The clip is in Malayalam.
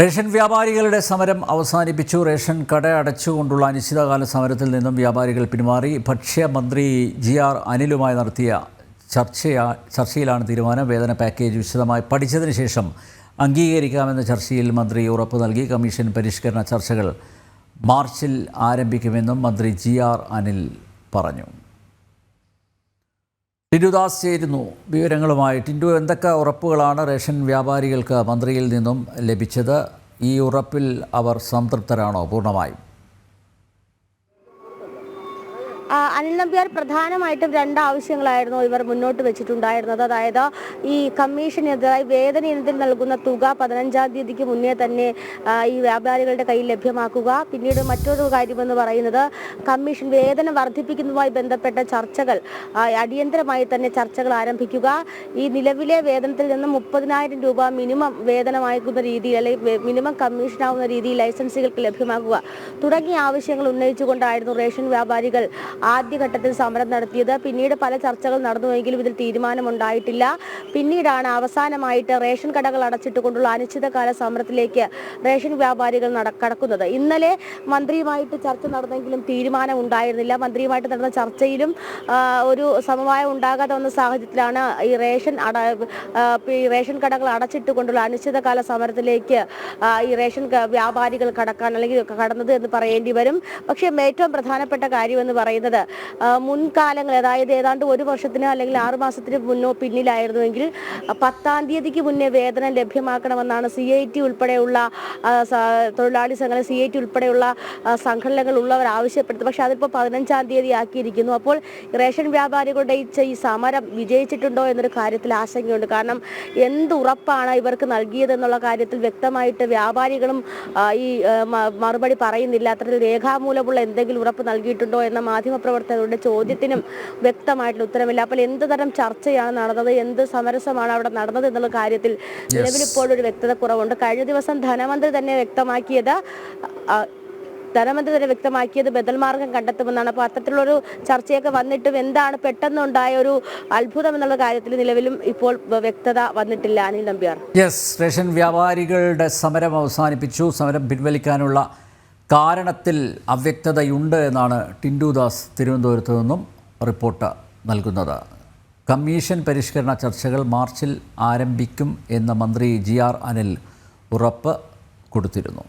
റേഷൻ വ്യാപാരികളുടെ സമരം അവസാനിപ്പിച്ചു. റേഷൻ കട അടച്ചുകൊണ്ടുള്ള അനിശ്ചിതകാല സമരത്തിൽ നിന്നും വ്യാപാരികൾ പിന്മാറി. ഭക്ഷ്യമന്ത്രി ജി ആർ അനിലുമായി നടത്തിയ ചർച്ചയാ ചർച്ചയിലാണ് തീരുമാനം. വേതന പാക്കേജ് വിശദമായി പഠിച്ചതിന് ശേഷം അംഗീകരിക്കാമെന്ന ചർച്ചയിൽ മന്ത്രി ഉറപ്പ് നൽകി. കമ്മീഷൻ പരിഷ്കരണ ചർച്ചകൾ മാർച്ചിൽ ആരംഭിക്കുമെന്നും മന്ത്രി ജി ആർ അനിൽ പറഞ്ഞു. ടിൻഡുദാസ് ചേരുന്നു വിവരങ്ങളുമായി ടിൻഡു എന്തൊക്കെ ഉറപ്പുകളാണ് റേഷൻ വ്യാപാരികൾക്ക് മന്ത്രിയിൽ നിന്നും ലഭിച്ചത്? ഈ ഉറപ്പിൽ അവർ സംതൃപ്തരാണോ? പൂർണമായും. അനിൽ നമ്പ്യാർ പ്രധാനമായിട്ടും രണ്ട് ആവശ്യങ്ങളായിരുന്നു ഇവർ മുന്നോട്ട് വെച്ചിട്ടുണ്ടായിരുന്നത്. അതായത് ഈ കമ്മീഷനെതിരായി വേതന ഇനത്തിൽ നൽകുന്ന തുക പതിനഞ്ചാം തീയതിക്ക് മുന്നേ തന്നെ ഈ വ്യാപാരികളുടെ കയ്യിൽ ലഭ്യമാക്കുക. പിന്നീട് മറ്റൊരു കാര്യമെന്ന് പറയുന്നത് കമ്മീഷൻ വേതനം വർദ്ധിപ്പിക്കുന്നതുമായി ബന്ധപ്പെട്ട ചർച്ചകൾ അടിയന്തരമായി തന്നെ ചർച്ചകൾ ആരംഭിക്കുക. ഈ നിലവിലെ വേതനത്തിൽ നിന്ന് മുപ്പതിനായിരം രൂപ മിനിമം വേതനമാക്കുന്ന രീതിയിൽ അല്ലെങ്കിൽ മിനിമം കമ്മീഷൻ ആവുന്ന രീതിയിൽ ലൈസൻസുകൾക്ക് ലഭ്യമാക്കുക തുടങ്ങിയ ആവശ്യങ്ങൾ ഉന്നയിച്ചുകൊണ്ടായിരുന്നു റേഷൻ വ്യാപാരികൾ ആദ്യഘട്ടത്തിൽ സമരം നടത്തിയത്. പിന്നീട് പല ചർച്ചകൾ നടന്നുവെങ്കിലും ഇതിൽ തീരുമാനമുണ്ടായിട്ടില്ല. പിന്നീടാണ് അവസാനമായിട്ട് റേഷൻ കടകൾ അടച്ചിട്ടുകൊണ്ടുള്ള അനിശ്ചിതകാല സമരത്തിലേക്ക് റേഷൻ വ്യാപാരികൾ കടക്കുന്നത്. ഇന്നലെ മന്ത്രിയുമായിട്ട് ചർച്ച നടന്നെങ്കിലും തീരുമാനം ഉണ്ടായിരുന്നില്ല മന്ത്രിയുമായിട്ട് നടന്ന ചർച്ചയിലും ഒരു സമവായം ഉണ്ടാകാതെ വന്ന സാഹചര്യത്തിലാണ് ഈ റേഷൻ അട റേഷൻ കടകൾ അടച്ചിട്ടുകൊണ്ടുള്ള അനിശ്ചിതകാല സമരത്തിലേക്ക് ഈ റേഷൻ വ്യാപാരികൾ കടക്കാൻ അല്ലെങ്കിൽ കടന്നത് എന്ന് പറയേണ്ടി വരും. പക്ഷേ ഏറ്റവും പ്രധാനപ്പെട്ട കാര്യം എന്ന് പറയുന്നത് ആ, മുൻകാലങ്ങൾ അതായത് ഏതാണ്ട് ഒരു വർഷത്തിന് അല്ലെങ്കിൽ ആറു മാസത്തിന് മുന്നോ പിന്നിലായിരുന്നുവെങ്കിൽ പത്താം തീയതിക്ക് മുന്നേ വേതനം ലഭ്യമാക്കണമെന്നാണ് സി ഐ ടി ഉൾപ്പെടെയുള്ള തൊഴിലാളി സംഘടന സി ഐ ടി ഉൾപ്പെടെയുള്ള സംഘടനകൾ ഉള്ളവർ ആവശ്യപ്പെടുന്നത് പക്ഷെ അതിപ്പോൾ പതിനഞ്ചാം തീയതി ആക്കിയിരിക്കുന്നു. അപ്പോൾ റേഷൻ വ്യാപാരികളുടെ ഈ സമരം വിജയിച്ചിട്ടുണ്ടോ എന്നൊരു കാര്യത്തിൽ ആശങ്കയുണ്ട്. കാരണം എന്ത് ഉറപ്പാണ് ഇവർക്ക് നൽകിയതെന്നുള്ള കാര്യത്തിൽ വ്യക്തമായിട്ട് വ്യാപാരികളും ഈ മറുപടി പറയുന്നില്ല. അത്തരത്തിൽ രേഖാമൂലമുള്ള എന്തെങ്കിലും ഉറപ്പ് നൽകിയിട്ടുണ്ടോ എന്ന മാധ്യമപ്രവർത്തകരുടെ ചോദ്യത്തിനും വ്യക്തമായിട്ടുള്ള ഉത്തരമില്ല. അപ്പോൾ എന്ത് തരം ചർച്ചയാണ് നടന്നത് എന്ത് സമരസമാണ് അവിടെ നടന്നത് എന്നുള്ള കാര്യത്തിൽ നിലവിൽ ഇപ്പോഴൊരു വ്യക്തത കുറവുണ്ട്. കഴിഞ്ഞ ദിവസം ധനമന്ത്രി തന്നെ വ്യക്തമാക്കിയത് ധനമന്ത്രി തന്നെ വ്യക്തമാക്കിയത് ബദൽ മാർഗം കണ്ടെത്തുമെന്നാണ്. അപ്പോൾ അത്തരത്തിലുള്ളൊരു ചർച്ചയൊക്കെ വന്നിട്ടും എന്താണ് പെട്ടെന്നുണ്ടായ ഒരു അത്ഭുതം എന്നുള്ള കാര്യത്തിൽ നിലവിലും ഇപ്പോൾ വ്യക്തത വന്നിട്ടില്ല. അനിൽ നമ്പ്യാർ. യെസ് റേഷൻ വ്യാപാരികളുടെ സമരം അവസാനിപ്പിച്ചു. സമരം പിൻവലിക്കാനുള്ള കാരണത്തിൽ അവ്യക്തതയുണ്ട് എന്നാണ് ടിൻഡുദാസ് തിരുവനന്തപുരത്ത് നിന്നും റിപ്പോർട്ട് നൽകുന്നത്. കമ്മീഷൻ പരിഷ്കരണ ചർച്ചകൾ മാർച്ചിൽ ആരംഭിക്കും എന്ന് മന്ത്രി ജി ആർ അനിൽ ഉറപ്പ് കൊടുത്തിരുന്നു.